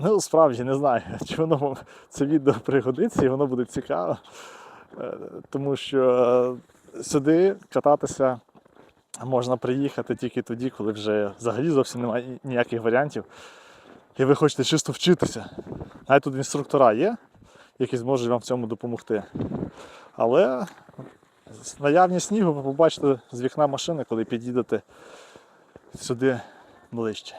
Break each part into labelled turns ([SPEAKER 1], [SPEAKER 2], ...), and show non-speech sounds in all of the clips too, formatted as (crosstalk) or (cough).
[SPEAKER 1] Ну, справді не знаю, (laughs) чи воно вам це відео пригодиться і воно буде цікаво. Е, Тому що е, сюди кататися можна приїхати тільки тоді, коли вже взагалі зовсім немає ніяких варіантів. І ви хочете чисто вчитися. Навіть тут інструктора є, які зможуть вам в цьому допомогти. Але наявність снігу ви побачите з вікна машини, коли підійдете сюди ближче.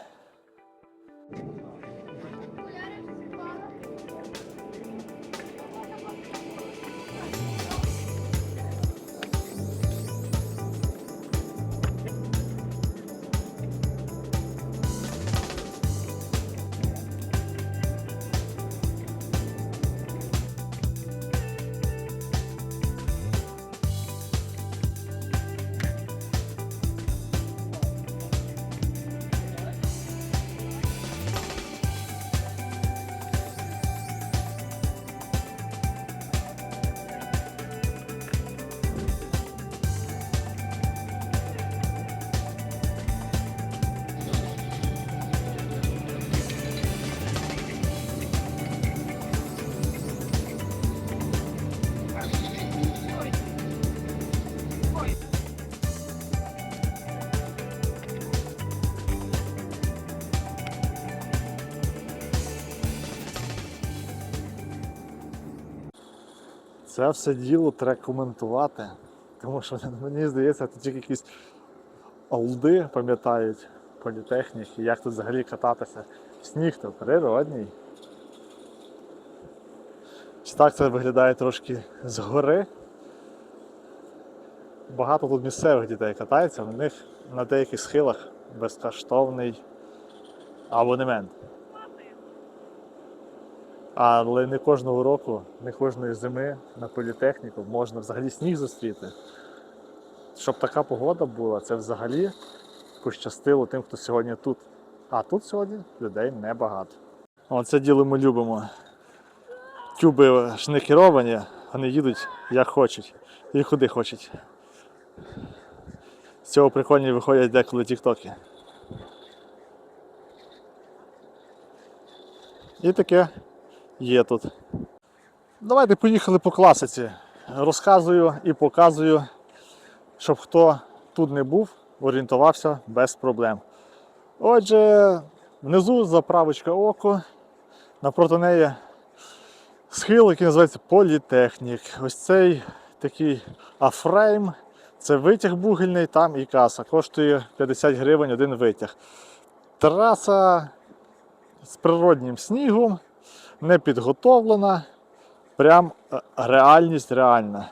[SPEAKER 1] Це все діло треба коментувати, тому що мені здається, тут тільки якісь олди пам'ятають політехніки, як тут взагалі кататися. Сніг то природній. Чи так це виглядає трошки згори. Багато тут місцевих дітей катається, у них на деяких схилах безкоштовний абонемент. Але не кожного року, не кожної зими на політехніку можна взагалі сніг зустріти. Щоб така погода була, це взагалі пощастило тим, хто сьогодні тут. А тут сьогодні людей небагато. Оце діло ми любимо. Тюби ж не керовані, вони їдуть як хочуть і куди хочуть. З цього прикольні виходять деколи тіктоки. І таке є тут. Давайте поїхали по класиці. Розказую і показую, щоб хто тут не був, орієнтувався без проблем. Отже, внизу заправочка око, напроти неї схил, який називається Політехнік. Ось цей такий афрейм. Це витяг бугельний, там і каса. Коштує 50 гривень один витяг. Траса з природнім снігом, не підготовлена. Прям е, реальність реальна.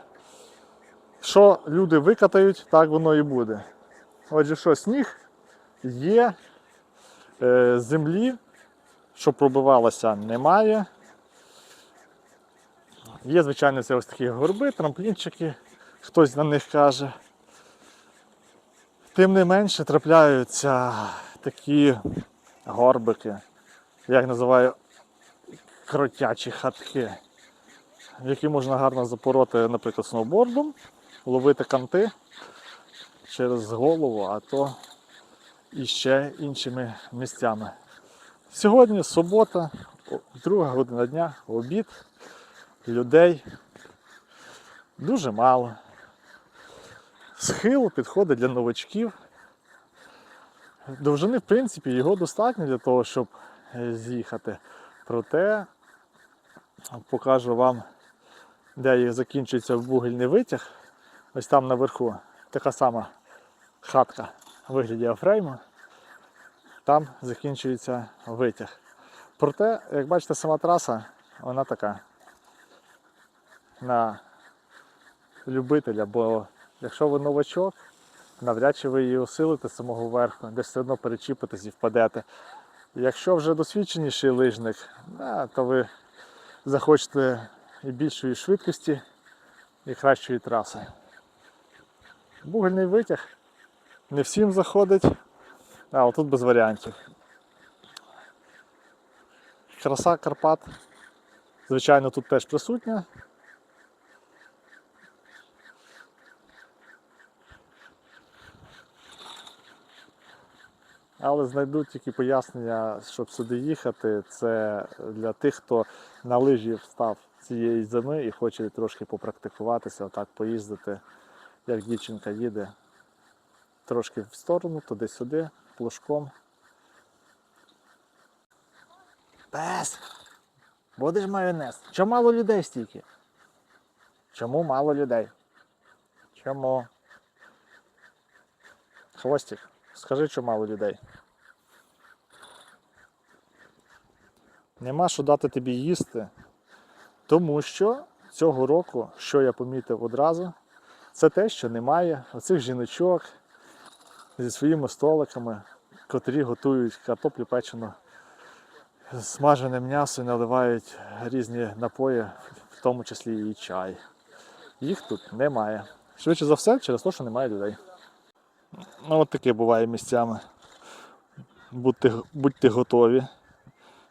[SPEAKER 1] Що люди викатають, так воно і буде. Отже, що сніг є, е, землі, що пробивалося, немає. Є, звичайно, це ось такі горби, трамплінчики, хтось на них каже. Тим не менше трапляються такі горбики, я їх називаю кротячі хатки, які можна гарно запороти, наприклад, сноубордом, ловити канти через голову, а то і ще іншими місцями. Сьогодні субота, друга година дня, обід, людей дуже мало. Схил підходить для новачків. Довжини, в принципі, його достатньо для того, щоб е, з'їхати. Проте покажу вам, де закінчується вугільний витяг. Ось там наверху така сама хатка в вигляді афрейму. Там закінчується витяг. Проте, як бачите, сама траса, вона така на любителя, бо якщо ви новачок, навряд чи ви її осилите з самого верху, десь все одно перечіпитесь і впадете. Якщо вже досвідченіший лижник, то ви захочете і більшої швидкості, і кращої траси. Бугельний витяг не всім заходить, а тут без варіантів. Краса Карпат, звичайно, тут теж присутня. Але знайдуть тільки пояснення, щоб сюди їхати. Це для тих, хто на лижі встав цієї зими і хоче трошки попрактикуватися, отак поїздити, як дівчинка їде трошки в сторону, туди-сюди, плужком. Пес! Будеш майонез? Чому мало людей стільки? Чому мало людей? Чому? Хвостик, скажи, чому мало людей. Нема що дати тобі їсти, тому що цього року, що я помітив одразу, це те, що немає оцих жіночок зі своїми столиками, котрі готують картоплю печену, смажене м'ясо і наливають різні напої, в тому числі і чай. Їх тут немає. Швидше за все, через те, що немає людей. Ну, от таке буває місцями. Будьте, будьте готові,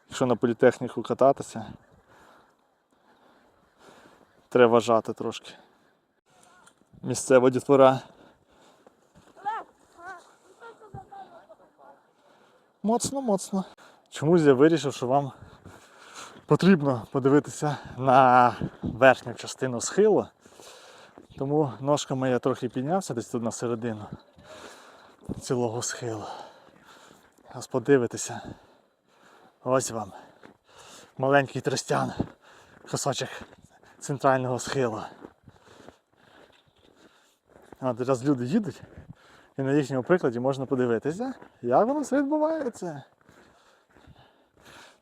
[SPEAKER 1] якщо на політехніку кататися. Треба вважати трошки. Місцева дітвора. Моцно, моцно. Чомусь я вирішив, що вам потрібно подивитися на верхню частину схилу. Тому ножками я трохи піднявся десь тут на середину цілого схилу. Ось подивитися. Ось вам. Маленький тростян, кусочок центрального схилу. От зараз люди їдуть, і на їхньому прикладі можна подивитися, як воно все відбувається.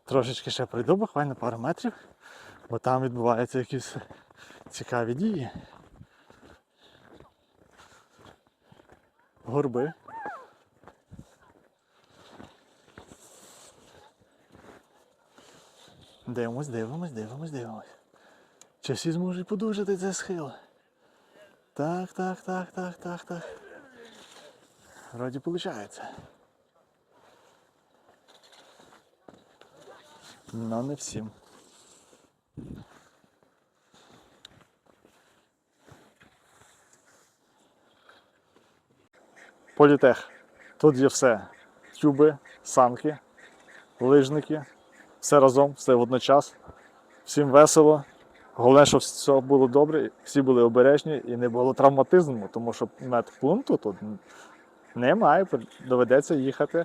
[SPEAKER 1] Трошечки ще пройду, буквально пару метрів, бо там відбуваються якісь цікаві дії. Горби. Дивимось, дивимось, дивимось, дивимось. Чи зможуть подужати цей схил? Так, так, так, так, так, так. Вроді виходить. Но не всім. Політех. Тут є все. Тюби, санки, лижники. Все разом, все водночас. Всім весело. Головне, щоб все було добре, всі були обережні і не було травматизму, тому що медпункту тут немає. Доведеться їхати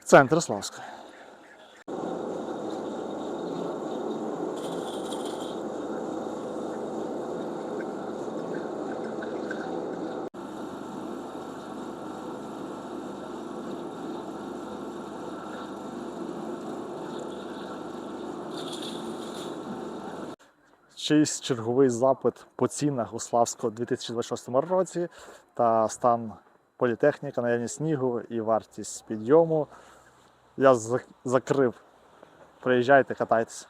[SPEAKER 1] в центр Славська. Чийсь черговий запит по цінах у Славську у 2026 році та стан політехніка, наявність снігу і вартість підйому. Я закрив. Приїжджайте, катайтеся.